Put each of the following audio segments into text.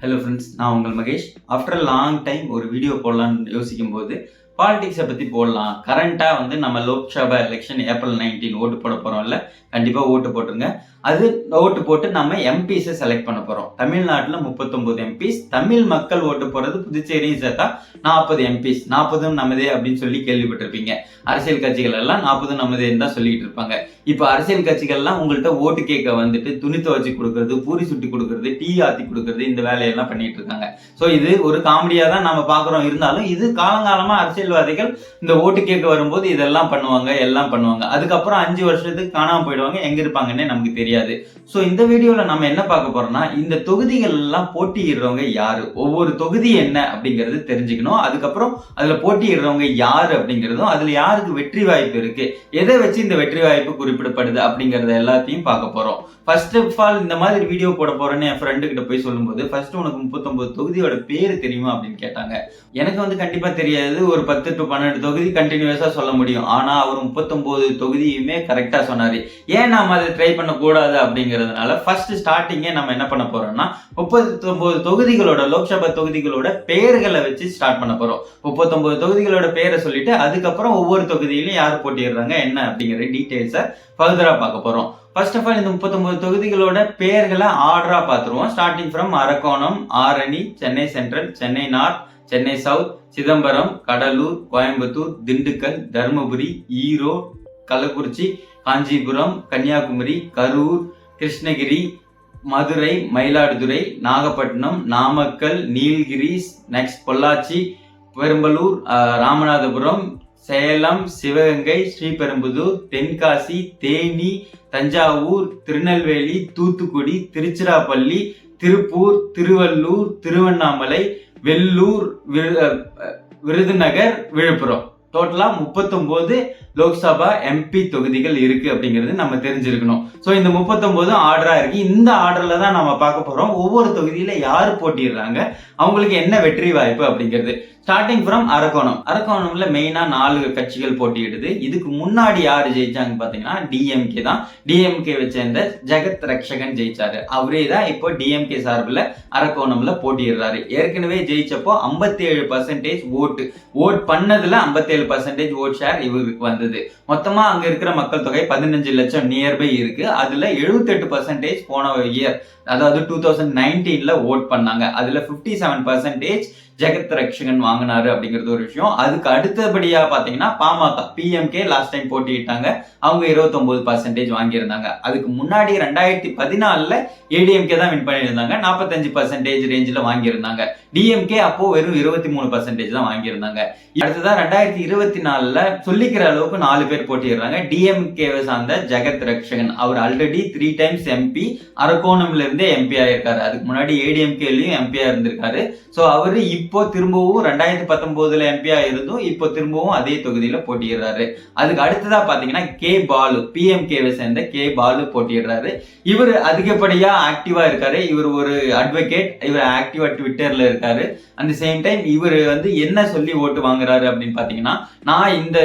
Hello friends நான் உங்கள் Mahesh. After long time ஒரு வீடியோ போடலான்னு யோசிக்கும் போது பாலிடிக்ஸை பற்றி போடலாம். கரண்ட்டாக வந்து நம்ம லோக்சபா எலெக்ஷன் ஏப்ரல் நைன்டீன் ஓட்டு போட போகிறோம்ல கண்டிப்பாக ஓட்டு போட்டுருங்க. அது ஓட்டு போட்டு நம்ம எம்பிஸை செலக்ட் பண்ண போகிறோம் தமிழ்நாட்டில் முப்பத்தொம்போது எம்பிஸ் தமிழ் மக்கள் ஓட்டு போகிறது புதுச்சேரியும் சேர்த்தா நாற்பது எம்பிஸ் நாற்பதும் நமதே அப்படின்னு சொல்லி கேள்விப்பட்டிருப்பீங்க. அரசியல் கட்சிகள் எல்லாம் நாற்பதும் நமதேன்னு தான் சொல்லிக்கிட்டு இருப்பாங்க. இப்போ அரசியல் கட்சிகள்லாம் உங்கள்கிட்ட ஓட்டு கேட்க வந்துட்டு துணி துவச்சி கொடுக்கறது பூரி சுட்டி கொடுக்கறது டீ ஆத்தி கொடுக்கறது இந்த வேலையெல்லாம் பண்ணிட்டு இருக்காங்க. ஸோ இது ஒரு காமெடியாக தான் நம்ம பார்க்குறோம் இருந்தாலும் இது காலங்காலமாக அரசியல்வாதிகள் இந்த ஓட்டு கேட்க வரும்போது இதெல்லாம் பண்ணுவாங்க எல்லாம் பண்ணுவாங்க. அதுக்கப்புறம் அஞ்சு வருஷத்துக்கு காணாமல் போயிடுவாங்க எங்க இருப்பாங்கன்னே நமக்கு தெரியாது. ஸோ இந்த வீடியோவில் நம்ம என்ன பார்க்க போறோம்னா இந்த தொகுதிகள் எல்லாம் போட்டியிடுறவங்க யாரு? ஒவ்வொரு தொகுதி என்ன அப்படிங்கிறது தெரிஞ்சுக்கணும். அதுக்கப்புறம் அதில் போட்டியிடுறவங்க யாரு அப்படிங்கிறதும் அதில் யாருக்கு வெற்றி வாய்ப்பு இருக்கு? எதை வச்சு இந்த வெற்றி வாய்ப்பு குறிப்பிடப்படுது அப்படிங்கறத எல்லாத்தையும் பார்க்க போறோம். ஃபர்ஸ்ட் ஆஃப் ஆல் இந்த மாதிரி வீடியோ போட போறேன்னு என் ஃப்ரெண்டு கிட்ட போய் சொல்லும்போது ஃபர்ஸ்ட் உனக்கு முப்பத்தொன்பது தொகுதியோட பேர் தெரியுமா அப்படின்னு கேட்டாங்க. எனக்கு வந்து கண்டிப்பா தெரியாது. ஒரு பத்து டு பன்னெண்டு தொகுதி கண்டினியூஸா சொல்ல முடியும். ஆனா அவர் முப்பத்தொன்பது தொகுதியுமே கரெக்டா சொன்னாரு. ஏன் நாம அதை ட்ரை பண்ணக்கூடாது அப்படிங்கிறதுனால ஃபர்ஸ்ட் ஸ்டார்டிங்கே நம்ம என்ன பண்ண போறோம்னா முப்பத்தொன்பது தொகுதிகளோட லோக்சபா தொகுதிகளோட பெயர்களை வச்சு ஸ்டார்ட் பண்ண போறோம். முப்பத்தொன்பது தொகுதிகளோட பேரை சொல்லிட்டு அதுக்கப்புறம் ஒவ்வொரு தொகுதியிலும் யார் போட்டிடுறாங்க என்ன அப்படிங்கிற டீட்டெயில்ஸை ஃபர்தரா பார்க்க போறோம். ஃபர்ஸ்ட் ஆஃப் ஆல் இந்த முப்பத்தொன்பது தொகுதிகளோட பெயர்களை ஆர்டரா பார்த்துருவோம் starting from Arakkonam Arani Chennai central Chennai north Chennai south Chidambaram Cuddalore Coimbatore Dindigul Dharmapuri Erode Kallakurichi Kanchipuram Kanniyakumari Karur Krishnagiri Madurai Mayiladuthurai Nagapattinam Namakkal Nilgiris next Pollachi Perambalur Ramanathapuram Salem Sivaganga Sriperumbudur Tenkasi Theni Thanjavur Tirunelveli Thoothukudi Tiruchirappalli Tiruppur Tiruvallur Tiruvannamalai Vellore விரு- விருதுநகர் விழுப்புரம். டோட்டலாக முப்பத்தொம்போது Lok Sabha MP தொகுதிகள் இருக்குது அப்படிங்கிறது நம்ம தெரிஞ்சிருக்கணும். So இந்த முப்பத்தொம்போதும் ஆர்டராக இருக்குது இந்த ஆர்டரில் தான் நம்ம பார்க்க போகிறோம் ஒவ்வொரு தொகுதியில் யார் போட்டிடுறாங்க அவங்களுக்கு என்ன வெற்றி வாய்ப்பு அப்படிங்கிறது. ஸ்டார்டிங் ஃப்ரம் அரக்கோணம் அரக்கோணம்ல மெயினா நாலு கட்சிகள் போட்டியிடுது. இதுக்கு முன்னாடி யார் ஜெயிச்சாங்க பாத்தீங்கன்னா டிஎம்கே தான். டிஎம்கே வச்சிருந்த ஜெகத் ரக்ஷகன் ஜெயிச்சாரு. அவரே தான் இப்போ டிஎம்கே சார்பில் அரக்கோணம்ல போட்டியிடுறாரு. ஏற்கனவே ஜெயிச்சப்போ 57% ஏழு பர்சன்டேஜ் ஓட்டு ஓட் பண்ணதுல 57% ஏழு பர்சன்டேஜ் ஓட் ஷேர் இவருக்கு வந்தது. மொத்தமா அங்க இருக்கிற மக்கள் தொகை பதினஞ்சு லட்சம் நியர்பை இருக்கு. அதுல 78% பர்சன்டேஜ் போன இயர் அதாவது டூ தௌசண்ட் நைன்டீன்ல ஓட் பண்ணாங்க. அதுல 57% செவன் பர்சன்டேஜ் ஜெகத் ரக்ஷகன் வாங்கினாரு அப்படிங்கிறது ஒரு விஷயம். அதுக்கு அடுத்தபடியா பாத்தீங்கன்னா பாமக பிஎம்கே லாஸ்ட் டைம் போட்டியிட்டாங்க. அவங்க 29% பர்சன்டேஜ் வாங்கியிருந்தாங்க. அதுக்கு முன்னாடி ரெண்டாயிரத்தி பதினாலுல ஏடிஎம்கே தான் வின் பண்ணியிருந்தாங்க. நாற்பத்தஞ்சு பர்சன்டேஜ் ரேஞ்சில் வாங்கியிருந்தாங்க. டிஎம்கே அப்போ வெறும் இருபத்தி மூணு பர்சன்டேஜ் தான் வாங்கியிருந்தாங்க. அடுத்ததான் ரெண்டாயிரத்தி இருபத்தி நாலுல சொல்லிக்கிற அளவுக்கு நாலு பேர் போட்டிடுறாங்க டிஎம்கேவை சார்ந்த ஜெகத் ரக்ஷகன். அவர் ஆல்ரெடி த்ரீ டைம்ஸ் எம்பி அரக்கோணம்ல இருந்தே எம்பி ஆயிருக்காரு. அதுக்கு முன்னாடி ஏடிஎம்கேலயும் எம்பியா இருந்திருக்காரு. ஸோ அவரு இப்போ திரும்பவும் ரெண்டாயிரத்தி பத்தொன்பதுல எம்பியா இருந்தும் இப்போ திரும்பவும் அதே தொகுதியில போட்டியிடுறாரு. அதுக்கு அடுத்ததா பாத்தீங்கன்னா கே பாலு பிஎம்கேவை சேர்ந்த கே பாலு போட்டியிடுறாரு. இவர் அதிகப்படியா ஆக்டிவா இருக்காரு. இவர் ஒரு அட்வொகேட் இவர் ஆக்டிவா ட்விட்டர்ல இருக்காரு. அந்த சேம் டைம் இவர் வந்து என்ன சொல்லி ஓட்டு வாங்குறாரு அப்படின்னு பாத்தீங்கன்னா நான் இந்த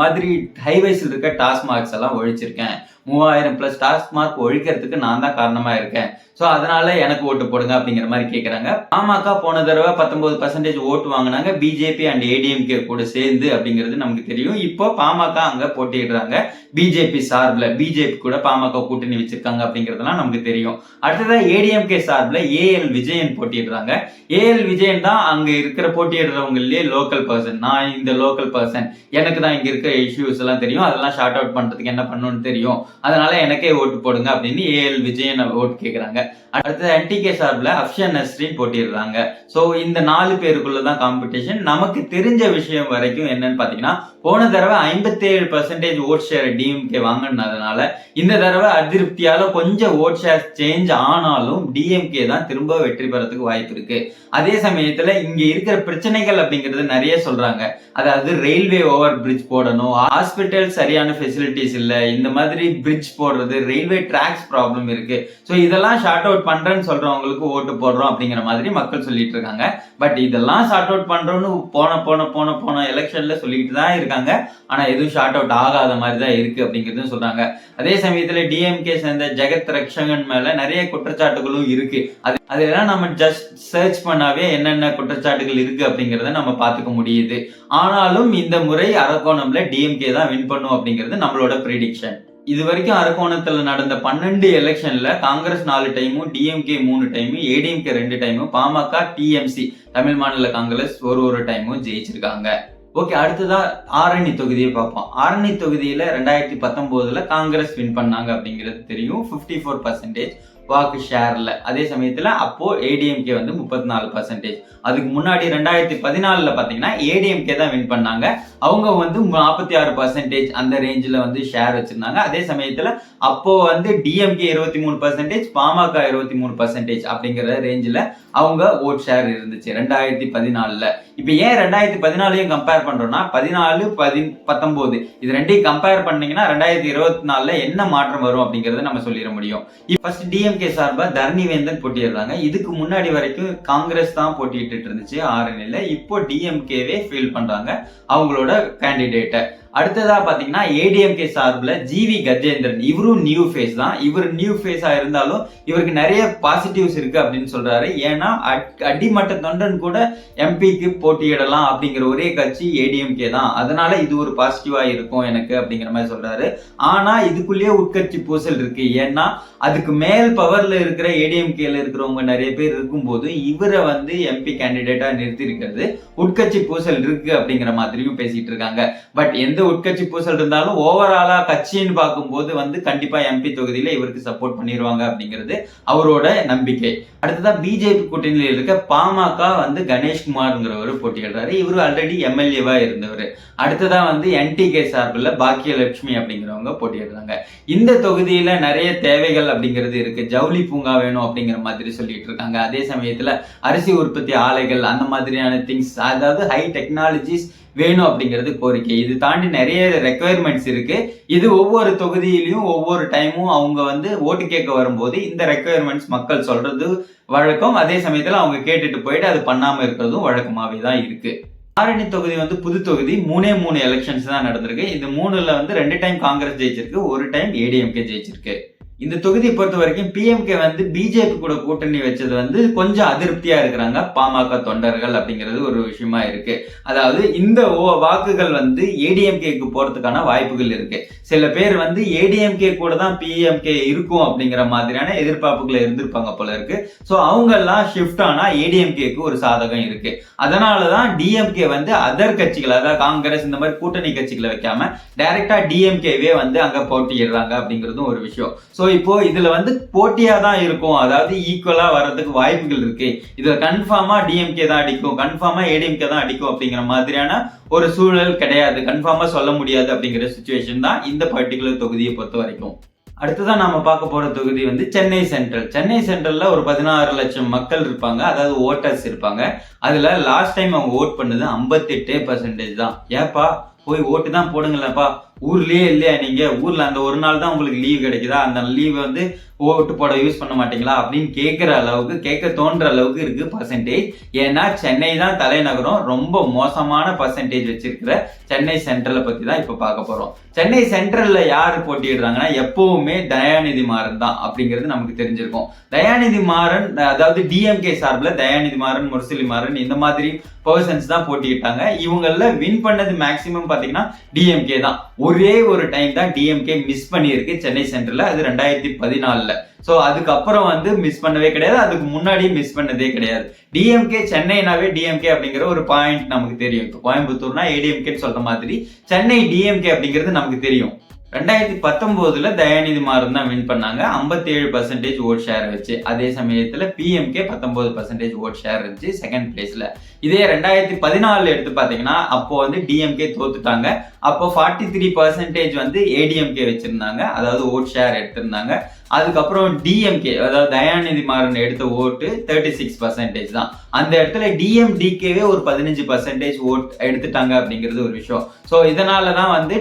மாதிரி ஹைவேஸ் இருக்க டாஸ்மாக்ஸ் எல்லாம் ஒழிச்சிருக்கேன். மூவாயிரம் பிளஸ் டாஸ்மார்க் ஒழிக்கிறதுக்கு நான் தான் காரணமா இருக்கேன். ஸோ அதனால எனக்கு ஓட்டு போடுங்க அப்படிங்கிற மாதிரி கேட்குறாங்க பாமக போன தடவை பத்தொன்பது பர்சன்டேஜ் ஓட்டு வாங்கினாங்க. பிஜேபி அண்ட் ஏடிஎம்கே கூட சேர்ந்து அப்படிங்கிறது நமக்கு தெரியும். இப்போ பாமக அங்க போட்டியிடுறாங்க. பிஜேபி சார்பில் பிஜேபி கூட பாமக கூட்டணி வச்சிருக்காங்க அப்படிங்கிறதுலாம் நமக்கு தெரியும். அடுத்ததா ஏடிஎம்கே சார்பில் ஏஎல் விஜயன் போட்டியிடுறாங்க. ஏஎல் விஜயன் தான் அங்க இருக்கிற போட்டியிடுறவங்களே லோக்கல் பர்சன் நான் இந்த லோக்கல் பர்சன் எனக்கு தான் இங்க இருக்கிற இஷ்யூஸ் எல்லாம் தெரியும். அதெல்லாம் ஷார்ட் அவுட் பண்றதுக்கு என்ன பண்ணணும்னு தெரியும். அதனால எனக்கே ஓட்டு போடுங்க அப்படின்னு ஏஎல் விஜயன் ஓட்டு கேட்குறாங்க அடுத்தது என்டிகே சார்பில் அப்ஷன் நஸ்ரின் போட்டிடுறாங்க ஸோ இந்த நாலு பேருக்குள்ள தான் காம்படிஷன் நமக்கு தெரிஞ்ச விஷயம் வரைக்கும் என்னன்னு பார்த்தீங்கன்னா போன தடவை ஐம்பத்தேழு பர்சன்டேஜ் ஓட் ஷேர் டிஎம்கே வாங்கினதுனால இந்த தடவை அதிருப்தியால கொஞ்சம் ஓட் ஷேர் சேஞ்ச் ஆனாலும் டிஎம்கே தான் திரும்ப வெற்றி பெறதுக்கு வாய்ப்பு இருக்கு. அதே சமயத்துல இங்க இருக்கிற பிரச்சனைகள் அப்படிங்கிறது நிறைய சொல்றாங்க. அதாவது ரயில்வே ஓவர் பிரிட்ஜ் போடணும் ஹாஸ்பிட்டல் சரியான ஃபெசிலிட்டிஸ் இல்ல இந்த மாதிரி பிரிட்ஜ் போடுறது ரயில்வே டிராக்ஸ் ப்ராப்ளம் இருக்கு. ஸோ இதெல்லாம் ஷார்ட் அவுட் பண்றேன்னு சொல்றவங்களுக்கு ஓட்டு போடுறோம் அப்படிங்கிற மாதிரி மக்கள் சொல்லிட்டு இருக்காங்க. பட் இதெல்லாம் ஷார்ட் அவுட் பண்றோம்னு போன போன போன போன எலெக்ஷன்ல சொல்லிட்டு தான் இருக்காங்க. ஆனா எதுவும் ஷார்ட் அவுட் ஆகாத மாதிரி தான் இருக்கு. அப்படிங்கிறதும் சொல்றாங்க. அதே சமயத்துல டிஎம்கே சேர்ந்த ஜெகத் ரக்ஷகன் மேல நிறைய குற்றச்சாட்டுகளும் இருக்கு. அது அதெல்லாம் நம்ம ஜஸ்ட் சர்ச் பண்ணாவே என்னென்ன குற்றச்சாட்டுகள் இருக்கு அப்படிங்கறத நம்ம பார்த்துக்க முடியுது. ஆனாலும் இந்த முறை அரக்கோணம்ல டிஎம்கே தான் வின் பண்ணும் அப்படிங்கிறது நம்மளோட ப்ரிடிக்ஷன் இது வரைக்கும் அரக்கோணத்துல நடந்த பன்னெண்டு எலெக்ஷன்ல காங்கிரஸ் நாலு டைமும் டிஎம்கே மூணு டைமும் ஏடிஎம்கே ரெண்டு டைமும் பாமக டிஎம்சி தமிழ் மாநில காங்கிரஸ் ஒரு ஒரு டைமும் ஜெயிச்சிருக்காங்க. ஓகே அடுத்ததா ஆரணி தொகுதியை பார்ப்போம். ஆரணி தொகுதியில ரெண்டாயிரத்தி பத்தொன்பதுல காங்கிரஸ் வின் பண்ணாங்க அப்படிங்கிறது தெரியும். 54% ஃபோர் பர்சன்டேஜ் வாக்கு ஷேர்ல. அதே சமயத்துல அப்போ ஏடிஎம்கே வந்து முப்பத்தி நாலு பர்சன்டேஜ் அதுக்கு முன்னாடி ரெண்டாயிரத்தி பதினாலுல பாத்தீங்கன்னா ஏடிஎம்கே தான் வின் பண்ணாங்க. அவங்க வந்து நாற்பத்தி ஆறு பர்சன்டேஜ் அந்த ரேஞ்சில் வந்து ஷேர் வச்சுருந்தாங்க. அதே சமயத்தில் அப்போது வந்து டிஎம்கே இருபத்தி மூணு பர்சன்டேஜ் பாமக இருபத்தி மூணு பர்சன்டேஜ் அப்படிங்கிற ரேஞ்சில் அவங்க ஓட் ஷேர் இருந்துச்சு ரெண்டாயிரத்தி பதினாலில். இப்போ ஏன் ரெண்டாயிரத்தி பதினாலையும் கம்பேர் பண்ணுறோன்னா பதினாலு பதி பத்தொம்போது இது ரெண்டையும் கம்பேர் பண்ணீங்கன்னா ரெண்டாயிரத்தி இருபத்தி நாலில் என்ன மாற்றம் வரும் அப்படிங்கிறத நம்ம சொல்லிட முடியும். ஃபர்ஸ்ட் டிஎம்கே சார்பா தர்ணி வேந்தன் போட்டியிடுறாங்க. இதுக்கு முன்னாடி வரைக்கும் காங்கிரஸ் தான் போட்டியிட்டு இருந்துச்சு ஆரணில இப்போ டிஎம்கேவே ஃபீல் பண்ணுறாங்க அவங்களோட கேண்டிடேட்டை அடுத்ததா பாத்தீங்கன்னா ஏடிஎம்கே சார்பில் ஜிவி கஜேந்திரன். இவரும் நியூ ஃபேஸ் தான். இவர் நியூ ஃபேஸாக இருந்தாலும் இவருக்கு நிறைய பாசிட்டிவ்ஸ் இருக்கு அப்படின்னு சொல்றாரு. ஏன்னா அட்- அடிமட்ட தொண்டன் கூட எம்பிக்கு போட்டியிடலாம் அப்படிங்கிற ஒரே கட்சி ஏடிஎம்கே தான். அதனால இது ஒரு பாசிட்டிவா இருக்கும் எனக்கு அப்படிங்கிற மாதிரி சொல்றாரு. ஆனா இதுக்குள்ளேயே உட்கட்சி பூசல் இருக்கு. ஏன்னா அதுக்கு மேல் பவர்ல இருக்கிற ஏடிஎம்கேல இருக்கிறவங்க நிறைய பேர் இருக்கும்போது இவரை வந்து எம்பி கேண்டிடேட்டா நிறுத்தி இருக்கிறது உட்கட்சி பூசல் இருக்கு அப்படிங்கிற மாதிரியும் பேசிட்டு இருக்காங்க. பட் எந்த உட்கட்சி பூசல் இருந்தாலும் ஓவராலா கட்சின்னு பார்க்கும்போது வந்து கண்டிப்பா எம்பி தொகுதியில இவருக்கு சப்போர்ட் பண்ணிடுவாங்க அப்படிங்கிறது அவரோட நம்பிக்கை. அடுத்ததா பிஜேபி கூட்டணியில் இருக்க பாமக வந்து கணேஷ்குமார்ங்கிறவர் போட்டியிடுறாரு. இவரு ஆல்ரெடி எம்எல்ஏவா இருந்தவர். அடுத்ததா வந்து என்டிகே சார்பில் பாக்கியலட்சுமி அப்படிங்கிறவங்க போட்டியிடுறாங்க. இந்த தொகுதியில நிறைய தேவைகள் அப்படிங்கிறது இருக்கு. ஜவுளி பூங்கா வேணும் அப்படிங்கிற மாதிரி சொல்லிட்டு இருக்காங்க. அதே சமயத்துல அரிசி உற்பத்தி ஆலைகள் அந்த மாதிரியான திங்ஸ் அதாவது ஹை டெக்னாலஜிஸ் வேணும் அப்படிங்கிறது கோரிக்கை. இது தாண்டி நிறைய ரெக்குயர்மெண்ட்ஸ் இருக்கு. இது ஒவ்வொரு தொகுதியிலையும் ஒவ்வொரு டைமும் அவங்க வந்து ஓட்டு கேட்க வரும்போது இந்த ரெக்குயர்மெண்ட்ஸ் மக்கள் சொல்றது வழக்கம். அதே சமயத்தில் அவங்க கேட்டுட்டு போயிட்டு அது பண்ணாம இருக்கிறதும் வழக்கமாகவே தான் இருக்கு. ஆரணி தொகுதி வந்து புது தொகுதி. மூணே மூணு எலெக்ஷன்ஸ் தான் நடந்திருக்கு. இந்த மூணுல வந்து ரெண்டு டைம் காங்கிரஸ் ஜெயிச்சிருக்கு ஒரு டைம் ஏடிஎம்கே ஜெயிச்சிருக்கு. இந்த தொகுதியை பொறுத்த வரைக்கும் பிஎம்கே வந்து பிஜேபி கூட கூட்டணி வச்சது வந்து கொஞ்சம் அதிருப்தியா இருக்கிறாங்க. பாமக தொண்டர்கள் அப்படிங்கிறது ஒரு விஷயமா இருக்கு. அதாவது இந்த வாக்குகள் வந்து ஏடிஎம்கேக்கு போறதுக்கான வாய்ப்புகள் இருக்கு. சில பேர் வந்து ஏடிஎம்கே கூட தான் பிஎம்கே இருக்கும் அப்படிங்கிற மாதிரியான எதிர்பார்ப்புகளை இருந்திருப்பாங்க போல இருக்கு. ஸோ அவங்க எல்லாம் ஷிஃப்ட் ஆனா ஏடிஎம்கேக்கு ஒரு சாதகம் இருக்கு. அதனாலதான் டிஎம்கே வந்து அதர் கட்சிகள் அதாவது காங்கிரஸ் இந்த மாதிரி கூட்டணி கட்சிகளை வைக்காம டைரக்டா டிஎம்கேவே வந்து அங்க போட்டியிடுறாங்க அப்படிங்கிறதும் ஒரு விஷயம். ஸோ இப்போ இதுல வந்து போட்டியா தான் இருக்கும். அதாவது ஈக்குவலா வர்றதுக்கு வாய்ப்புகள் இருக்கு. இதுல கன்ஃபார்மா டிஎம்கே தான் அடிக்கும். கன்ஃபார்மா ஏடிஎம்கே தான் அடிக்கும் அப்படிங்கிற மாதிரியான ஒரு சூழல் கிடையாது. கன்ஃபார்மா சொல்ல முடியாது அப்படிங்கிற சுச்சுவேஷன் தான் இந்த பர்டிகுலர் தொகுதியை பொறுத்த வரைக்கும். அடுத்ததான் நாம பார்க்க போற தொகுதி வந்து சென்னை சென்ட்ரல் சென்னை சென்ட்ரல்ல ஒரு பதினாறு லட்சம் மக்கள் இருப்பாங்க. அதாவது ஓட்டர்ஸ் இருப்பாங்க. அதுல லாஸ்ட் டைம் அவங்க ஓட் பண்ணது ஐம்பத்தெட்டு பர்சன்டேஜ் தான். ஏப்பா போய் ஓட்டு தான் போடுங்களேப்பா ஊர்லயே இல்லையா நீங்க? ஊர்ல அந்த ஒரு நாள் தான் உங்களுக்கு லீவ் கிடைக்குதா? அந்த லீவ் வந்து ஓட்டு போட யூஸ் பண்ண மாட்டீங்களா? அப்படின்னு கேட்குற அளவுக்கு கேட்க தோன்ற அளவுக்கு இருக்கு பர்சன்டேஜ் ஏன்னா சென்னை தான் தலைநகரம். ரொம்ப மோசமான பர்சன்டேஜ் வச்சிருக்கிற சென்னை சென்ட்ரலை பத்தி தான் இப்ப பார்க்க போறோம். சென்னை சென்ட்ரல்ல யார் போட்டிடுறாங்கன்னா எப்பவுமே தயாநிதி மாறன் தான் அப்படிங்கிறது நமக்கு தெரிஞ்சிருக்கும். தயாநிதி மாறன் அதாவது டிஎம்கே சார்பில் தயாநிதி மாறன் முரசொலி மாறன் இந்த மாதிரி பர்சன்ஸ் தான் போட்டியிட்டாங்க. இவங்கள வின் பண்ணது மேக்சிமம் பார்த்தீங்கன்னா டிஎம்கே தான். ஒரே ஒரு டைம் தான் டிஎம்கே மிஸ் பண்ணியிருக்கு சென்னை சென்டரில் அது ரெண்டாயிரத்தி பதினாலுல. ஸோ அதுக்கப்புறம் வந்து மிஸ் பண்ணவே கிடையாது. அதுக்கு முன்னாடியும் மிஸ் பண்ணதே கிடையாது. டிஎம்கே சென்னைனாவே டிஎம்கே அப்படிங்கிற ஒரு பாயிண்ட் நமக்கு தெரியும். இப்போ கோயம்புத்தூர்னா ஏடிஎம்கேன்னு சொல்ற மாதிரி சென்னை டிஎம்கே அப்படிங்கிறது நமக்கு தெரியும். ரெண்டாயிரத்தி பத்தொன்பதுல தயாநிதி மாறன் தான் வின் பண்ணாங்க. 57% ஏழு பர்சன்டேஜ் ஓட் ஷேர் வச்சு அதே சமயத்துல பிஎம்கே பத்தொன்பது பர்சன்டேஜ் ஓட் ஷேர் இருந்துச்சு செகண்ட் பிளேஸ்ல இதே ரெண்டாயிரத்தி பதினாலுல எடுத்து பாத்தீங்கன்னா அப்போ வந்து டிஎம்கே தோத்துட்டாங்க. அப்போ ஃபார்ட்டி த்ரீ பர்சன்டேஜ் வந்து ஏடிஎம்கே வச்சிருந்தாங்க. அதாவது ஓட் ஷேர் எடுத்திருந்தாங்க. அதுக்கப்புறம் டிஎம்கே அதாவது தயாநிதி மாறன் எடுத்த ஓட்டு தேர்ட்டி சிக்ஸ் பர்சன்டேஜ் தான். அந்த இடத்துல டிஎம்டிகேவே ஒரு பதினஞ்சு பர்சன்டேஜ் ஓட் எடுத்துட்டாங்க அப்படிங்கிறது ஒரு விஷயம். ஸோ இதனால தான் வந்து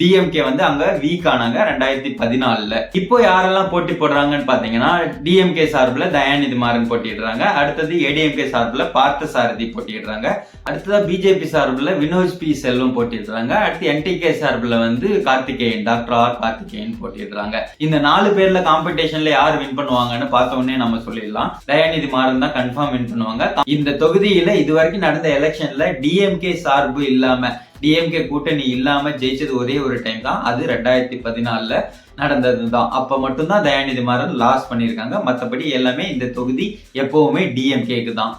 டிஎம்கே வந்து அங்க வீக் ஆனாங்க ரெண்டாயிரத்தி பதினாலுல. இப்போ யாரெல்லாம் போட்டி போடுறாங்கன்னு பாத்தீங்கன்னா டிஎம்கே சார்பில் தயாநிதி மாறன் போட்டிடுறாங்க அடுத்தது ஏடிஎம்கே சார்பில் பார்த்த சாரதி போட்டியிடுறாங்க. அடுத்ததா பிஜேபி சார்பில் வினோஜ் பி செல்வம் போட்டியிடுறாங்க. அடுத்து என்டிகே சார்பில் வந்து கார்த்திகேயன் டாக்டர் ஆர் கார்த்திகேயன் போட்டியிடுறாங்க. இந்த நாலு பேர்ல காம்படிஷன்ல யார் வின் பண்ணுவாங்கன்னு பார்த்த உடனே நம்ம சொல்லிடலாம். தயாநிதி மாறன் தான் கன்ஃபார்ம் வின் பண்ணுவாங்க. இந்த தொகுதியில இது வரைக்கும் நடந்த எலெக்ஷன்ல டிஎம்கே சார்பு இல்லாம டிஎம்கே கூட்டணி இல்லாம ஜெயிச்சது ஒரே ஒரு டைம் தான். அது ரெண்டாயிரத்தி பதினாலுல நடந்தது தான் அப்ப மட்டும்தான் தயாநிதி மாறன் லாஸ் பண்ணியிருக்காங்க. மற்றபடி எல்லாமே இந்த தொகுதி எப்பவுமே டிஎம்கேக்கு தான்.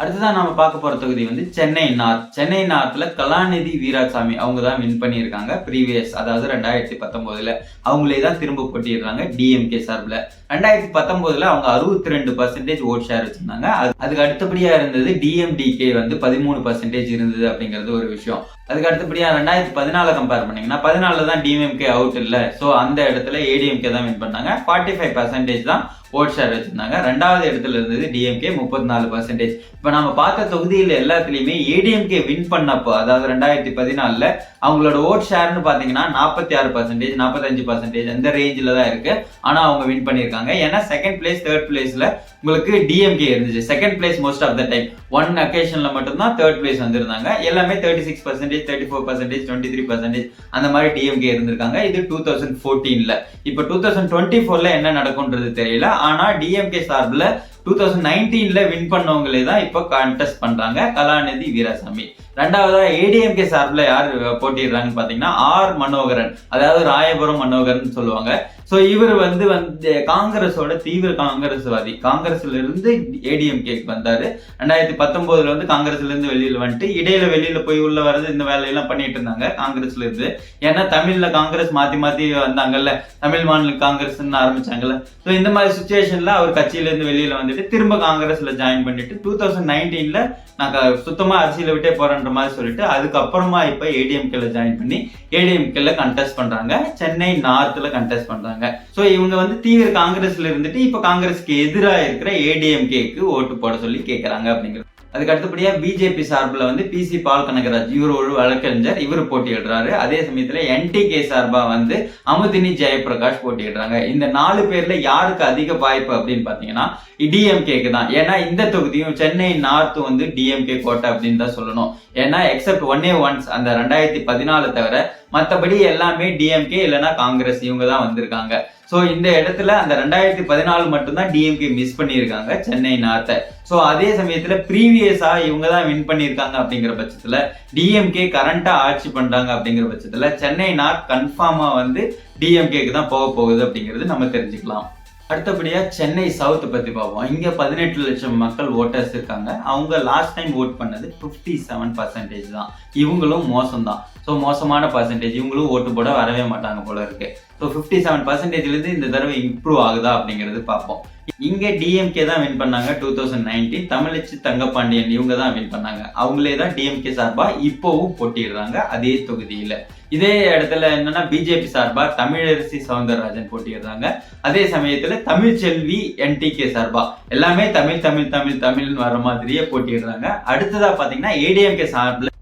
அடுத்ததான் நம்ம பார்க்க போற தொகுதி வந்து சென்னை நார்த். சென்னை நார்த்ல கலாநிதி வீராசாமி அவங்க தான் வின் பண்ணியிருக்காங்க. ப்ரீவியஸ் அதாவது ரெண்டாயிரத்தி பத்தொன்பதுல அவங்களே தான் திரும்ப போட்டிடுறாங்க டிஎம்கே சார்பில். ரெண்டாயிரத்தி பத்தொன்பதுல அவங்க அறுபத்தி ரெண்டு பர்சன்டேஜ் ஓட் ஷேர் வச்சிருந்தாங்க அதுக்கு அடுத்தபடியா இருந்தது டிஎம்டிகே வந்து பதிமூணு பர்சன்டேஜ் இருந்தது அப்படிங்கிறது ஒரு விஷயம். அதுக்கு அடுத்தபடியா ரெண்டாயிரத்தி பதினால கம்பேர் பண்ணீங்கன்னா பதினாலுல தான் டிஎம்கே அவுட் இல்ல. ஸோ அந்த இடத்துல ஏடிஎம்கே தான் வின் பண்ணாங்க. ஃபார்ட்டி ஃபைவ் பர்சன்டேஜ் தான் ஓட் ஷேர் வச்சிருந்தாங்க. ரெண்டாவது இடத்துல இருந்தது டிஎம்கே முப்பத்தி நாலு பர்சன்டேஜ் இப்போ நம்ம பார்த்த தொகுதியில் எல்லாத்துலயுமே ஏடிஎம்கே வின் பண்ணப்போ அதாவது ரெண்டாயிரத்தி பதினாலுல அவங்களோட ஓட் ஷேர்னு பாத்தீங்கன்னா நாற்பத்தி ஆறு பர்சன்டேஜ் நாற்பத்தஞ்சு பர்சன்டேஜ் அந்த ரேஞ்சில் தான் இருக்கு. ஆனா அவங்க வின் பண்ணியிருக்காங்க. ஏன்னா செகண்ட் பிளேஸ் தேர்ட் பிளேஸ்ல உங்களுக்கு டிஎம்கே இருந்துச்சு. Second place most of the time one அக்கேஷன்ல மட்டும்தான் தேர்ட் பிளேஸ் வந்திருந்தாங்க. எல்லாமே thirty six percentage thirty four percentage twenty three percentage அந்த மாதிரி டிஎம்கே இருந்திருக்காங்க. இது டூ தௌசண்ட் ஃபோர்டீன்ல இப்போ டூ தௌசண்ட் டுவெண்ட்டி ஃபோர்ல என்ன நடக்கும்ன்றது தெரியல. ஆனா டிஎம்கே சார்பில் டூ தௌசண்ட் நைன்டீன்ல வின் பண்ணவங்களே தான் இப்போ கான்டெஸ்ட் பண்றாங்க. கலாநிதி வீராசாமி. ரெண்டாவதா ஏடிஎம்கே சார்பில் யார் போட்டிடுறாங்கன்னு பார்த்தீங்கன்னா ஆர் மனோகரன். அதாவது ராயபுரம் மனோகரன் சொல்லுவாங்க. ஸோ இவர் வந்து வந்து காங்கிரஸோட தீவிர காங்கிரஸ்வாதி. காங்கிரஸ்ல இருந்து ஏடிஎம்கேக்கு வந்தாரு. ரெண்டாயிரத்தி பத்தொன்பதுல வந்து காங்கிரஸ்ல இருந்து வெளியில வந்துட்டு இடையில வெளியில போய் உள்ள வர்றது இந்த வேலையெல்லாம் பண்ணிட்டு இருந்தாங்க காங்கிரஸ்ல இருந்து ஏன்னா தமிழ்ல காங்கிரஸ் மாத்தி மாத்தி வந்தாங்கல்ல. தமிழ் மாநில காங்கிரஸ்னு ஆரம்பிச்சாங்கல்ல. ஸோ இந்த மாதிரி சுச்சுவேஷன்ல அவர் கட்சியில இருந்து வெளியில வந்துட்டு திரும்ப காங்கிரஸ்ல ஜாயின் பண்ணிட்டு டூ தௌசண்ட் நைன்டீன்ல நான் சுத்தமா அரசியல விட்டே போறேன்ற மாதிரி சொல்லிட்டு அதுக்கப்புறமா இப்ப ஏடிஎம்கேல ஜாயின் பண்ணி ஏடிஎம்கேல கண்டெஸ்ட் பண்றாங்க. சென்னை நார்த்ல கண்டெஸ்ட் பண்றாங்க. ஸோ இவங்க வந்து தீவிர காங்கிரஸ்ல இருந்துட்டு இப்ப காங்கிரஸ்க்கு எதிராக இருக்கிற ஏடிஎம்கேக்கு ஓட்டு போட சொல்லி கேட்கறாங்க அப்படிங்கிறது அதுக்கு அடுத்தபடியாக பிஜேபி சார்பில் வந்து பிசி பால் கனகராஜ் இவர் ஒரு வழக்கறிஞர் இவர் போட்டியிடுறாரு. அதே சமயத்தில் என்டிகே சார்பாக வந்து அமுதினி ஜெயபிரகாஷ் போட்டியிடுறாங்க. இந்த நாலு பேரில் யாருக்கு அதிக வாய்ப்பு அப்படின்னு பார்த்தீங்கன்னா டிஎம்கேக்கு தான். ஏன்னா இந்த தொகுதியும் சென்னை நார்த் வந்து டிஎம்கே கோட்டை அப்படின்னு தான் சொல்லணும். ஏன்னா எக்ஸப்ட் ஒன்னே ஒன்ஸ் அந்த ரெண்டாயிரத்தி பதினாலு தவிர மற்றபடி எல்லாமே டிஎம்கே இல்லைன்னா காங்கிரஸ் இவங்க தான் வந்திருக்காங்க. ஸோ இந்த இடத்துல அந்த ரெண்டாயிரத்தி பதினாலு மட்டும்தான் டிஎம்கே மிஸ் பண்ணியிருக்காங்க சென்னை நார்த்தை. ஸோ அதே சமயத்தில் ப்ரீவியஸாக இவங்க தான் வின் பண்ணியிருக்காங்க அப்படிங்கிற பட்சத்தில் டிஎம்கே கரண்ட்டாக ஆட்சி பண்ணுறாங்க அப்படிங்கிற பட்சத்தில் சென்னை நார்த் கன்ஃபார்மாக வந்து டிஎம்கேக்கு தான் போக போகுது அப்படிங்கிறது நம்ம தெரிஞ்சுக்கலாம். அடுத்தபடியாக சென்னை சவுத் பற்றி பார்ப்போம். இங்கே பதினெட்டு லட்சம் மக்கள் ஓட்டர்ஸ் இருக்காங்க. அவங்க லாஸ்ட் டைம் ஓட் பண்ணது 57% செவன் பர்சன்டேஜ் தான். இவங்களும் மோசம் தான் ஸோ மோசமான பர்சன்டேஜ் இவங்களும் ஓட்டு போட வரவே மாட்டாங்க போல இருக்கு. ஸோ ஃபிஃப்டி செவன் பர்சன்டேஜ்லேருந்து இந்த தடவை இம்ப்ரூவ் ஆகுதா அப்படிங்கிறது பார்ப்போம். இங்கே டிஎம்கே தான் வின் பண்ணாங்க two thousand nineteen Thamizhachi Thangapandian இவங்க தான் வின் பண்ணாங்க. அவங்களே தான் டிஎம்கே சார்பாக இப்போவும் போட்டிடுறாங்க அதே தொகுதியில். இதே இடத்துல என்னன்னா பிஜேபி சார்பாக தமிழரசி சவுந்தரராஜன் போட்டிடுறாங்க அதே சமயத்தில் தமிழ்ச்செல்வி என்டிகே சார்பா எல்லாமே தமிழ் தமிழ் தமிழ் தமிழ்னு வர மாதிரியே போட்டிடுறாங்க அடுத்ததா பார்த்தீங்கன்னா ஏடிஎம்கே சார்பில்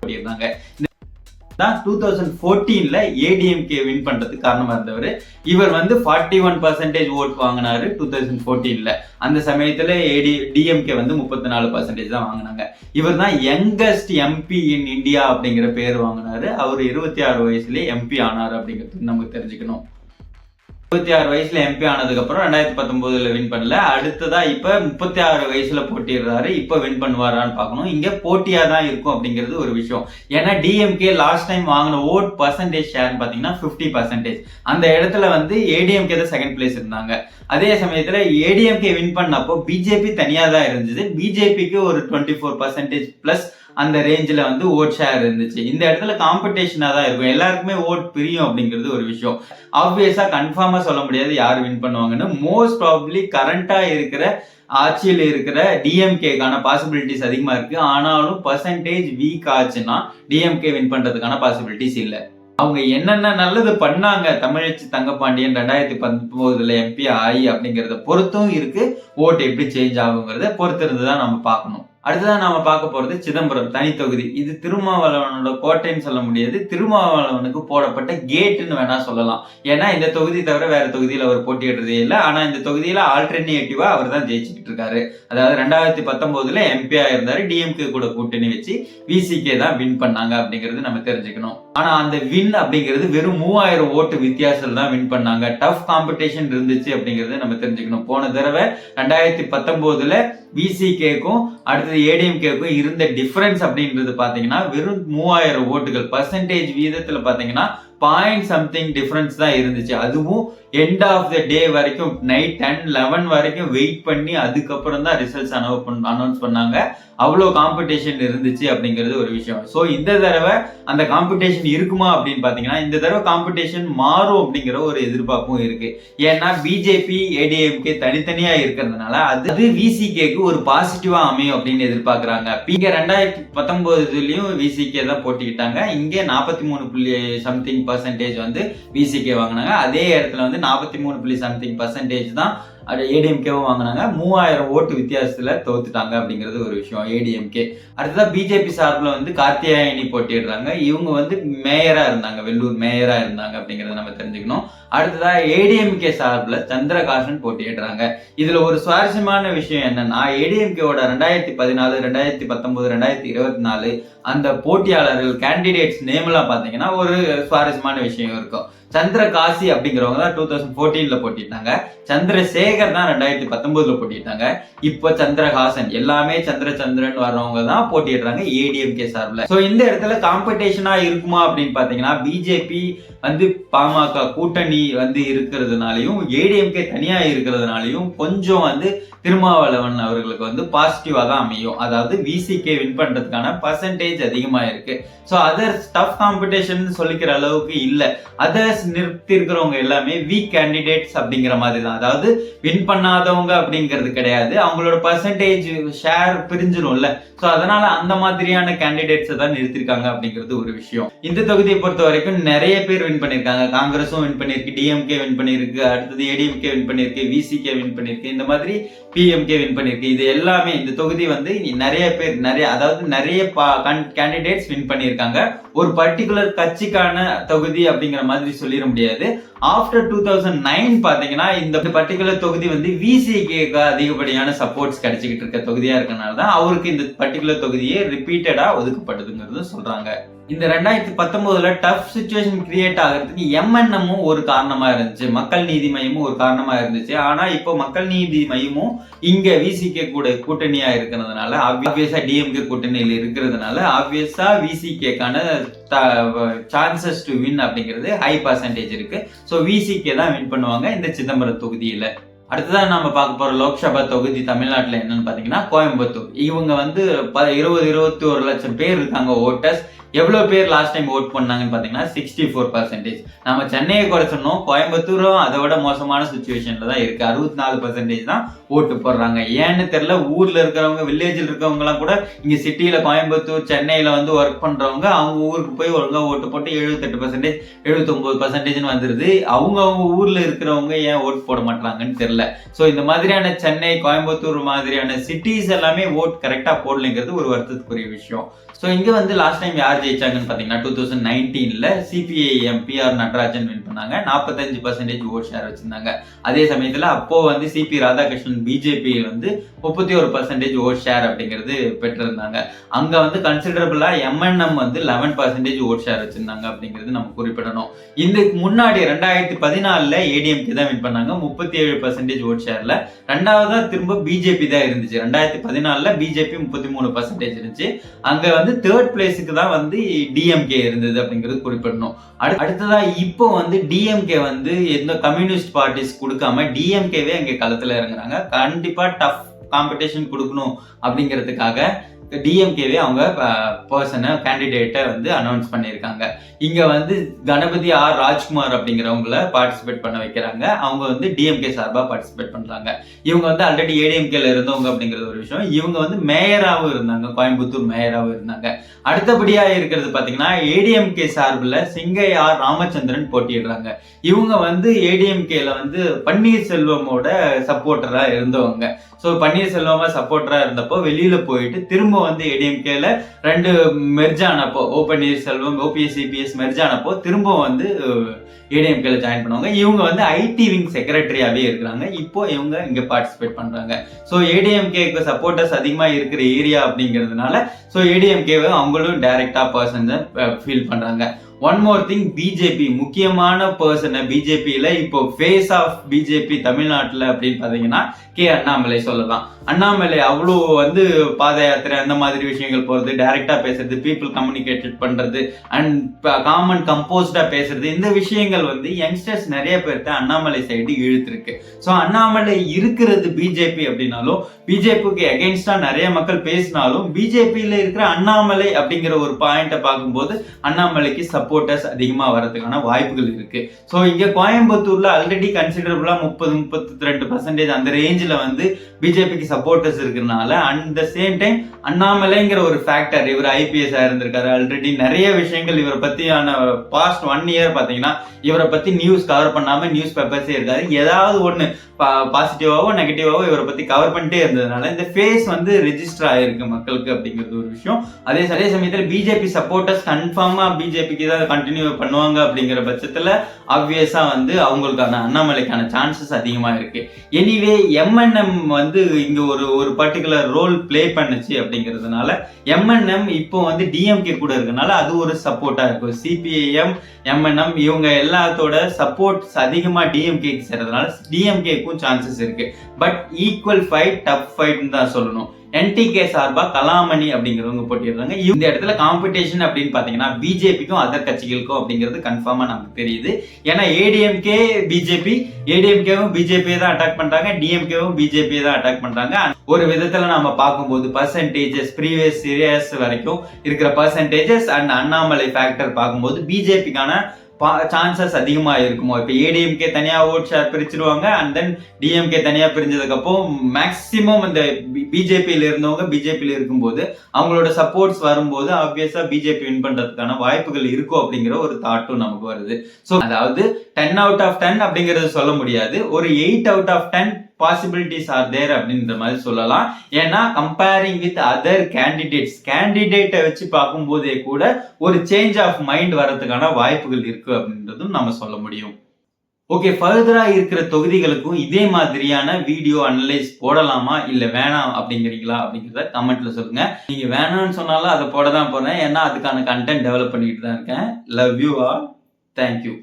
போட்டிடுறாங்க தான் டூ தௌசண்ட் ஃபோர்டீன்ல ஏடிஎம்கே வின் பண்றதுக்கு காரணமா இருந்தவர். இவர் வந்து ஃபார்ட்டி ஒன் பர்சன்டேஜ் ஓட் வாங்கினாரு டூ தௌசண்ட் ஃபோர்டீன்ல அந்த சமயத்துல ஏடி டிஎம்கே வந்து முப்பத்தி நாலு பர்சன்டேஜ் தான் வாங்கினாங்க. இவர் தான் யங்கஸ்ட் எம்பி இன் இந்தியா அப்படிங்கிற பேர் வாங்கினாரு. அவர் இருபத்தி ஆறு வயசுலேயே எம்பி ஆனார் அப்படிங்கிறது நமக்கு தெரிஞ்சுக்கணும். இருபத்தி ஆறு வயசுல எம்பி ஆனதுக்கப்புறம் ரெண்டாயிரத்தி பத்தொன்பதுல வின் பண்ணல. அடுத்ததா இப்ப முப்பத்தி ஆறு வயசுல போட்டிடுறாரு இப்ப வின் பண்ணுவாரான்னு பார்க்கணும். இங்க போட்டியா தான் இருக்கும் அப்படிங்கிறது ஒரு விஷயம். ஏன்னா டிஎம்கே லாஸ்ட் டைம் வாங்கின ஓட் பர்சன்டேஜ் ஷேர்னு பாத்தீங்கன்னா பிப்டி பர்சன்டேஜ் அந்த இடத்துல வந்து ஏடிஎம்கே தான் செகண்ட் பிளேஸ் இருந்தாங்க. அதே சமயத்துல ஏடிஎம்கே வின் பண்ணப்போ பிஜேபி தனியா தான் இருந்தது. பிஜேபிக்கு ஒரு டுவெண்ட்டி ஃபோர் பர்சன்டேஜ் பிளஸ் அந்த ரேஞ்சில் வந்து ஓட் ஷேர் இருந்துச்சு. இந்த இடத்துல காம்படிஷனாக தான் இருக்கும். எல்லாருக்குமே ஓட் பிரியும் அப்படிங்கிறது ஒரு விஷயம். ஆப்வியஸாக கன்ஃபார்மாக சொல்ல முடியாது யார் வின் பண்ணுவாங்கன்னு. மோஸ்ட் ப்ராபப்ளி கரண்ட்டாக இருக்கிற ஆட்சியில் இருக்கிற டிஎம்கேக்கான பாசிபிலிட்டிஸ் அதிகமாக இருக்கு. ஆனாலும் பர்சன்டேஜ் வீக் ஆச்சுன்னா டிஎம்கே வின் பண்ணுறதுக்கான பாசிபிலிட்டிஸ் இல்லை. அவங்க என்னென்ன நல்லது பண்ணாங்க? தமிழச்சி தங்கப்பாண்டியன் ரெண்டாயிரத்தி பத்தொம்போதுல எம்பி ஆகி அப்படிங்கிறத பொறுத்தும் இருக்கு. ஓட்டு எப்படி சேஞ்ச் ஆகுங்கிறத பொறுத்து இருந்து தான் நம்ம பார்க்கணும். அடுத்ததான் நாம பார்க்க போறது சிதம்பரம் தனி தொகுதி. இது திருமாவளவனோட கோட்டைன்னு சொல்ல முடியாது. திருமாவளவனுக்கு போடப்பட்ட கேட்டுன்னு வேணா சொல்லலாம். ஏன்னா இந்த தொகுதி தவிர வேற தொகுதியில் அவர் போட்டியிடுறதே இல்லை. ஆனா இந்த தொகுதியில ஆல்டர்னேட்டிவா அவர் தான் ஜெயிச்சுக்கிட்டு இருக்காரு. அதாவது ரெண்டாயிரத்தி பத்தொன்பதுல எம்பியா இருந்தாரு. டிஎம்கே கூட கூட்டணி வச்சு விசிகே தான் வின் பண்ணாங்க அப்படிங்கிறது நம்ம தெரிஞ்சுக்கணும். ஆனா அந்த வின் அப்படிங்கிறது வெறும் மூவாயிரம் ஓட்டு வித்தியாசத்தில் தான் வின் பண்ணாங்க. டஃப் காம்படிஷன் இருந்துச்சு அப்படிங்கறத நம்ம தெரிஞ்சுக்கணும். போன தடவை ரெண்டாயிரத்தி பத்தொன்பதுல விசிகேக்கும் அடுத்தது ஏடிஎம்கேக்கும் இருந்த டிஃபரன்ஸ் அப்படின்றது பாத்தீங்கன்னா வெறும் மூவாயிரம் ஓட்டுகள் பர்சன்டேஜ் வீதத்துல பாத்தீங்கன்னா பாயிண்ட் சம்திங் டிஃப்ரென்ஸ் தான் இருந்துச்சு. அதுவும் எண்ட் ஆஃப் த டே வரைக்கும் நைட் டென் லெவன் வரைக்கும் வெயிட் பண்ணி அதுக்கப்புறம் தான் ரிசல்ட்ஸ் அனௌன்ஸ் பண்ணாங்க. அவ்வளோ காம்படிஷன் இருந்துச்சு அப்படிங்கிறது ஒரு விஷயம். ஸோ இந்த தடவை அந்த காம்படிஷன் இருக்குமா அப்படின்னு பார்த்தீங்கன்னா இந்த தடவை காம்படிஷன் மாறும் அப்படிங்கிற ஒரு எதிர்பார்ப்பும் இருக்கு. ஏன்னா பிஜேபி ஏடிஎம்கே தனித்தனியாக இருக்கிறதுனால அது அது விசிகேக்கு ஒரு பாசிட்டிவாக அமையும் அப்படின்னு எதிர்பார்க்குறாங்க. இங்க ரெண்டாயிரத்தி பத்தொன்பதுலயும் விசிகே தான் போட்டிக்கிட்டாங்க இங்கே நாற்பத்தி மூணு புள்ளி சம்திங் பர்சன்டேஜ் வந்து விசிகே வாங்கினாங்க. அதே இடத்துல வந்து நாற்பத்தி மூணு புள்ளி சம்திங் பர்சன்டேஜ் தான் அது ஏடிஎம்கேவும் வாங்கினாங்க. மூவாயிரம் ஓட்டு வித்தியாசத்தில் தோத்துட்டாங்க அப்படிங்கிறது ஒரு விஷயம் ஏடிஎம்கே அடுத்ததாக பிஜேபி சார்பில் வந்து கார்த்தியாயனி போட்டிடுறாங்க இவங்க வந்து மேயராக இருந்தாங்க வெள்ளூர் மேயராக இருந்தாங்க அப்படிங்கிறத நம்ம தெரிஞ்சுக்கணும். அடுத்ததாக ஏடிஎம்கே சார்பில் சந்திரகாசன் போட்டியிடுறாங்க. இதில் ஒரு சுவாரஸ்யமான விஷயம் என்னன்னா ஏடிஎம்கேவோட ரெண்டாயிரத்தி பதினாலு ரெண்டாயிரத்தி பத்தொன்பது ரெண்டாயிரத்தி இருபத்தி நாலு அந்த போட்டியாளர்கள் கேண்டிடேட்ஸ் நேம்லாம் பார்த்தீங்கன்னா ஒரு சுவாரஸ்யமான விஷயம் இருக்கும். சந்திரகாசி அப்படிங்கிறவங்க தான் டூ தௌசண்ட் ஃபோர்டீனில் போட்டிட்டாங்க சந்திரசேகர் தான் ரெண்டாயிரத்தி பத்தொம்போதில் போட்டிட்டாங்க இப்போ சந்திரஹாசன். எல்லாமே சந்திரச்சந்திரன் வர்றவங்க தான் போட்டிடுறாங்க ஏடிஎம்கே சார்பில். ஸோ இந்த இடத்துல காம்படிஷனாக இருக்குமா அப்படின்னு பார்த்தீங்கன்னா பிஜேபி வந்து பாமக கூட்டணி வந்து இருக்கிறதுனாலையும் ஏடிஎம்கே தனியாக இருக்கிறதுனாலையும் கொஞ்சம் வந்து திருமாவளவன் அவர்களுக்கு வந்து பாசிட்டிவாக தான் அமையும். அதாவது விசிகே வின் பண்ணுறதுக்கான பர்சன்டேஜ் அதிகமாக இருக்கு. ஸோ அதர்ஸ் டஃப் காம்படிஷன் சொல்லிக்கிற அளவுக்கு இல்லை. அதர்ஸ் நிறுத்தி இருக்கிறவங்க எல்லாமே வீக் கேண்டிடேட்ஸ் அப்படிங்கிற மாதிரி தான். அதாவது வின் பண்ணாதவங்க அப்படிங்கிறது கிடையாது. அவங்களோட பர்சன்டேஜ் ஷேர் பிரிஞ்சிடும்ல ஸோ அதனால அந்த மாதிரியான கேண்டிடேட்ஸை தான் நிறுத்திருக்காங்க அப்படிங்கிறது ஒரு விஷயம். இந்த தொகுதியை பொறுத்த வரைக்கும் நிறைய பேர் வின் பண்ணியிருக்காங்க காங்கிரஸும் வின் பண்ணியிருக்கு டிஎம்கே வின் பண்ணியிருக்கு அடுத்தது ஏடிஎம்கே வின் பண்ணியிருக்கு விசிகே வின் பண்ணியிருக்கு இந்த மாதிரி பிஎம்கே வின் பண்ணியிருக்கு இது எல்லாமே இந்த தொகுதி வந்து நிறைய பேர் நிறைய அதாவது நிறைய கேண்டிடேட்ஸ் வின் பண்ணியிருக்காங்க ஒரு பர்டிகுலர் கட்சிக்கான தொகுதி அப்படிங்கிற மாதிரி சொல்லிட முடியாது. ஆஃப்டர் டூ தௌசண்ட் நைன் பார்த்தீங்கன்னா இந்த பர்டிகுலர் தொகுதி வந்து விசிகேக்கு அதிகப்படியான சப்போர்ட்ஸ் கிடைச்சிக்கிட்டு இருக்க தொகுதியாக இருக்கனால தான் அவருக்கு இந்த பர்டிகுலர் தொகுதியே ரிப்பீட்டடாக ஒதுக்கப்பட்டதுங்கிறது சொல்கிறாங்க இந்த ரெண்டாயிரத்தி பத்தொன்பதுல டஃப் சுச்சுவேஷன் கிரியேட் ஆகிறதுக்கு எம்என்எம்மும் ஒரு காரணமா இருந்துச்சு. மக்கள் நீதி மையமும் ஒரு காரணமா இருந்துச்சு. ஆனா இப்போ மக்கள் நீதி மையமும் இங்க விசிகே கூட கூட்டணியா இருக்கிறதுனால ஆப்வியஸா டிஎம்கே கூட்டணியில் இருக்கிறதுனால ஆப்வியஸா விசிகேக்கான சான்சஸ் டு வின் அப்படிங்கிறது ஹை பர்சன்டேஜ் இருக்கு. ஸோ விசிகே தான் வின் பண்ணுவாங்க இந்த சிதம்பரம் தொகுதியில. அடுத்ததாக நம்ம பார்க்க போகிற லோக்சபா தொகுதி தமிழ்நாட்டில் என்னன்னு பார்த்தீங்கன்னா கோயம்புத்தூர். இவங்க வந்து இருபது இருபத்தி ஒரு லட்சம் பேர் இருக்காங்க ஓட்டர்ஸ் எவ்வளோ பேர் லாஸ்ட் டைம் ஓட் பண்ணாங்கன்னு பார்த்தீங்கன்னா சிக்ஸ்டி ஃபோர் பர்சன்டேஜ் நம்ம சென்னையை குறை சொன்னோம் கோயம்புத்தூரும் அதை விட மோசமான சுச்சுவேஷனில் தான் இருக்குது அறுபத்தி நாலு பர்சன்டேஜ் தான் ஓட்டு போடுறாங்க. ஏன்னு தெரில ஊரில் இருக்கிறவங்க வில்லேஜில் இருக்கிறவங்கலாம் கூட இங்கே சிட்டியில் கோயம்புத்தூர் சென்னையில் வந்து ஒர்க் பண்ணுறவங்க அவங்க ஊருக்கு போய் ஒழுங்காக ஓட்டு போட்டு எழுபத்தெட்டு பர்சன்டேஜ் எழுபத்தொம்போது பர்சன்டேஜ்னு வந்துருது. அவங்க அவங்க ஊரில் இருக்கிறவங்க ஏன் ஓட் போட மாட்டாங்கன்னு தெரில ஸோ இந்த மாதிரியான சென்னை கோயம்புத்தூர் மாதிரியான சிட்டிஸ் எல்லாமே ஓட் கரெக்டாக போடலைங்கிறது ஒரு வருத்தத்துக்குரிய விஷயம். ஸோ இங்கே வந்து லாஸ்ட் டைம் யார் ஜெயிச்சாங்கன்னு பாத்தீங்கன்னா டூ தௌசண்ட் நைன்டீன்ல சிபிஐஎம் எம்பிஆர் நடராஜன் வின் பண்ணாங்க. நாற்பத்தஞ்சு பர்சன்டேஜ் ஓட் ஷேர் வச்சிருந்தாங்க. அதே சமயத்துல அப்போ வந்து சிபி ராதாகிருஷ்ணன் பிஜேபி வந்து முப்பத்தி ஒரு பர்சன்டேஜ் ஓட் ஷேர் அப்படிங்கிறது பெற்றிருந்தாங்க. அங்க வந்து கன்சிடரபிளா எம்என்எம் வந்து லெவன் பர்சன்டேஜ் ஓட் ஷேர் வச்சிருந்தாங்க அப்படிங்கிறது நம்ம குறிப்பிடணும். இதுக்கு முன்னாடி ரெண்டாயிரத்தி பதினாலில் ஏடிஎம்கே தான் வின் பண்ணாங்க. முப்பத்தி ஏழு பர்சன்டேஜ் ஓட் ஷேர்ல ரெண்டாவதா திரும்ப பிஜேபி தான் இருந்துச்சு. ரெண்டாயிரத்தி பதினாலுல பிஜேபி முப்பத்தி மூணு பர்சன்டேஜ் இருந்துச்சு. அங்க வந்து தேர்ட் பிளேஸுக்கு தான் வந்து டிஎம்கே இருந்தது அப்படிங்கிறது குறிப்பிடணும். அடுத்ததா இப்போ வந்து டிஎம்கே வந்து எந்த கம்யூனிஸ்ட் பார்ட்டிஸ் கொடுக்காம டிஎம்கேவே அங்கே களத்தில் இறங்குறாங்க. கண்டிப்பா டஃப் காம்படிஷன் கொடுக்கணும் அப்படிங்கிறதுக்காக டிஎம்கேவே அவங்க பர்சனை கேண்டிடேட்டை வந்து அனௌன்ஸ் பண்ணியிருக்காங்க. இங்கே வந்து கணபதி ஆர் ராஜ்குமார் அப்படிங்கிறவங்கள பார்ட்டிசிபேட் பண்ண வைக்கிறாங்க. அவங்க வந்து டிஎம்கே சார்பாக பார்ட்டிசிபேட் பண்ணுறாங்க இவங்க வந்து ஆல்ரெடி ஏடிஎம்கேல இருந்தவங்க அப்படிங்கிறது ஒரு விஷயம். இவங்க வந்து மேயராகவும் இருந்தாங்க. கோயம்புத்தூர் மேயராகவும் இருந்தாங்க. அடுத்தபடியாக இருக்கிறது பார்த்தீங்கன்னா ஏடிஎம்கே சார்பில் சிங்கை ஆர் ராமச்சந்திரன் போட்டியிடுறாங்க. இவங்க வந்து ஏடிஎம்கேல வந்து பன்னீர்செல்வமோட சப்போர்ட்டராக இருந்தவங்க. ஸோ பன்னீர்செல்வமா சப்போர்ட்டராக இருந்தப்போ வெளியில் போயிட்டு திரும்ப வந்து ஏடிஎம்கேல ரெண்டு merge ஆனப்போ O Panneerselvam OPS CPS merge ஆனப்போ திரும்ப வந்து ஏடிஎம்கேல ஜாயின் பண்ணுவாங்க. இவங்க வந்து ஐடி விங் செக்ரட்டரியாவே இருக்கிறாங்க. இப்போ இவங்க இங்கே பார்ட்டிசிபேட் பண்ணுறாங்க ஸோ ஏடிஎம்கேக்கு சப்போர்ட்டர்ஸ் அதிகமாக இருக்கிற ஏரியா அப்படிங்கிறதுனால ஸோ ஏடிஎம்கேவை அவங்களும் டைரெக்டாக பர்சன் ஃபீல் பண்ணுறாங்க ஒன் மோர் திங் பிஜேபி முக்கியமான பர்சனை பிஜேபியில இப்போ ஃபேஸ் ஆஃப் பிஜேபி தமிழ்நாட்டில் அப்படின்னு பார்த்தீங்கன்னா கே அண்ணாமலை சொல்லலாம். அண்ணாமலை அவ்வளோ வந்து பாத யாத்திரை அந்த மாதிரி விஷயங்கள் போகிறது டைரெக்டாக பேசுறது பீப்புள் கம்யூனிகேட்டட் பண்ணுறது அண்ட் காமன் கம்போஸ்டாக பேசுறது இந்த விஷயங்கள் வந்து யங்ஸ்டர்ஸ் நிறைய பேர்த்த அண்ணாமலை சைடு இழுத்துருக்கு. ஸோ அண்ணாமலை இருக்கிறது பிஜேபி அப்படின்னாலும் பிஜேபிக்கு அகெயின்ஸ்டா நிறைய மக்கள் பேசினாலும் பிஜேபியில் இருக்கிற அண்ணாமலை அப்படிங்கிற ஒரு பாயிண்ட்டை பார்க்கும்போது அண்ணாமலைக்கு சப்போர்ட்டர்ஸ் அதிகமாக வரதுக்கான வாய்ப்புகள் இருக்குது ஸோ இங்கே கோயம்புத்தூரில் ஆல்ரெடி கன்சிடரபுளாக முப்பது முப்பத்தி ரெண்டு பர்சன்டேஜ் அந்த ரேஞ்சில் வந்து பிஜேபிக்கு சப்போர்ட்டர்ஸ் இருக்கிறனால அண்ட் த சேம் டைம் அண்ணாமலைங்கிற ஒரு ஃபேக்டர் இவர் ஐபிஎஸ் இருந்திருக்காரு ஆல்ரெடி நிறைய விஷயங்கள் இவரை பற்றியான பாஸ்ட் ஒன் இயர் பார்த்தீங்கன்னா இவரை பற்றி நியூஸ் கவர் பண்ணாமல் நியூஸ் பேப்பர்ஸே இருக்காரு. ஏதாவது ஒன்று பாசிட்டிவாகவோ நெகட்டிவாகவோ இவரை பற்றி கவர் பண்ணிட்டே இருந்ததுனால இந்த ஃபேஸ் வந்து ரெஜிஸ்டர் ஆகிருக்கு மக்களுக்கு அப்படிங்கிறது ஒரு விஷயம். அதே அதே சமயத்தில் பிஜேபி சப்போர்ட்டர்ஸ் கன்ஃபார்மாக பிஜேபிக்கு தான் கண்டினியூ பண்ணுவாங்க அப்படிங்கிற பட்சத்தில் ஆப்வியஸாக வந்து அவங்களுக்கான அண்ணாமலைக்கான சான்சஸ் அதிகமாக இருக்குது எனிவே எம்என்எம் வந்து இங்க ஒரு ஒரு பர்டிகுலர் ரோல் ப்ளே பண்ணுச்சு அப்படிங்கிறதுனால எம்என்எம் இப்போ வந்து டிஎம்கே கூட இருக்கனால அது ஒரு சப்போர்ட்டா இருக்கும் சிபிஐஎம் எம்என்எம் இவங்க எல்லாத்தோட சப்போர்ட்ஸ் அதிகமா டிஎம்கேக்கு சேர்றதுனால டிஎம்கேக்கும் சான்சஸ் இருக்கு. பட் ஈக்குவல் ஃபைட் டஃப் ஃபைட்னு தான் சொல்லணும். என்டிகே சார்பா கலாமணி அப்படிங்கிறவங்க போட்டிடுறாங்க இந்த இடத்துல காம்படிஷன் அப்படின்னு பாத்தீங்கன்னா பிஜேபிக்கும் அதர் கட்சிகளுக்கும் அப்படிங்கிறது கன்ஃபார்மா நமக்கு தெரியுது. ஏன்னா ஏடிஎம்கே பிஜேபி ஏடிஎம்கேவும் பிஜேபியை தான் அட்டாக் பண்றாங்க டிஎம்கேவும் பிஜேபியை தான் அட்டாக் பண்றாங்க. ஒரு விதத்துல நாம பார்க்கும்போது பர்சன்டேஜஸ் ப்ரீவியஸ் இயர்ஸ் வரைக்கும் இருக்கிற பர்சன்டேஜஸ் அண்ட் அண்ணாமலை ஃபேக்டர் பார்க்கும்போது பிஜேபிக்கான சான்சஸ் அதிகமா இருக்குமோ இப்போ ஏடிஎம்கே தனியா ஓட் ஷேர் பிரிச்சிருவாங்க அண்ட் தென் டிஎம்கே தனியா பிரிஞ்சதுக்கு மேக்சிமம் இந்த பிஜேபியில இருந்தவங்க பிஜேபியில இருக்கும்போது அவங்களோட சப்போர்ட்ஸ் வரும்போது ஆப்வியஸாக பிஜேபி வின் பண்றதுக்கான வாய்ப்புகள் இருக்கும் அப்படிங்கிற ஒரு தாட்டும் நமக்கு வருது. ஸோ அதாவது டென் அவுட் ஆஃப் டென் அப்படிங்கிறது சொல்ல முடியாது. ஒரு eight out of ten possibilities are there அப்படின்ற மாதிரி சொல்லலாம். ஏன்னா கம்பேரிங் வித் அதர் கேண்டிடேட்ஸ் கேண்டிடேட்டை வச்சு பார்க்கும்போதே கூட ஒரு சேஞ்ச் ஆஃப் மைண்ட் வரதுக்கான வாய்ப்புகள் இருக்கு அப்படின்றதும் நம்ம சொல்ல முடியும். ஓகே ஃபர்தரா இருக்கிற தொகுதிகளுக்கும் இதே மாதிரியான வீடியோ அனலைஸ் போடலாமா? இல்ல வேணாம் அப்படிங்கிறீங்களா? அப்படிங்கிறத கமெண்ட்ல சொல்லுங்க. நீங்க வேணாம்னு சொன்னாலும் அதை போட தான் போறேன். ஏன்னா அதுக்கான கண்டென்ட் டெவலப் பண்ணிட்டு தான் இருக்கேன். Love you all thank you